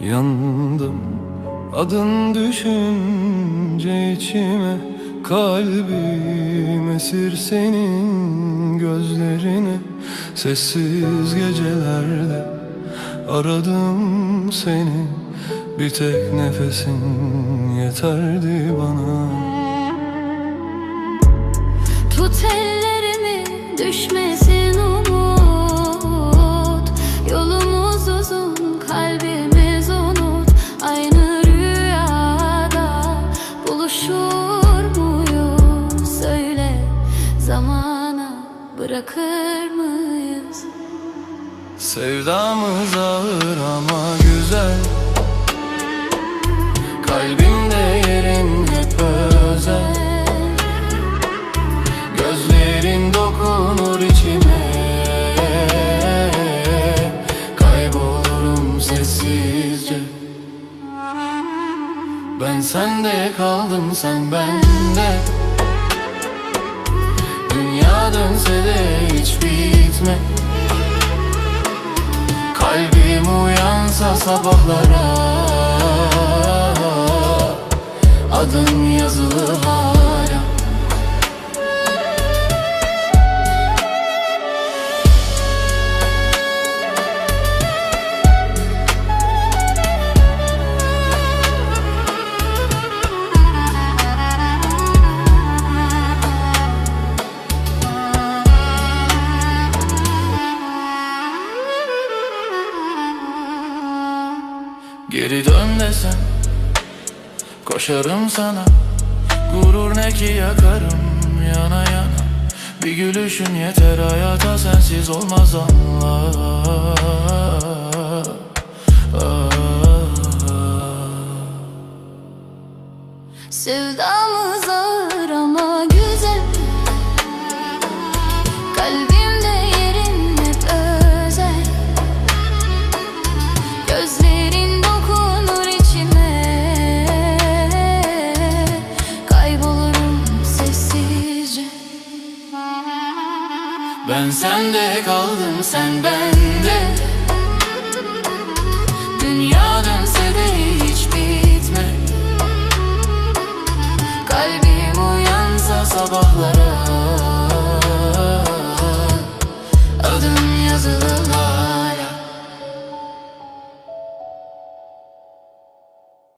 Yandım adın düşünce içime Kalbim esir senin gözlerini Sessiz gecelerde aradım seni Bir tek nefesin yeterdi bana. Tut ellerimi düşmesin bırakır mıyız? Sevdamız ağır ama güzel. Kalbimde yerin hep özel. Gözlerin dokunur içime. Kaybolurum sessizce. Ben sende kaldım sen bende bitme Kalbim uyansa sabahlara Adın yazılı Geri dön desem Koşarım sana. Gurur ne ki yakarım yana yana. Bir gülüşün yeter hayata sensiz olmaz anla Sevdamız Ben sende kaldım sen bende. Dünya dönse de hiç bitme. Kalbim uyansa sabahlara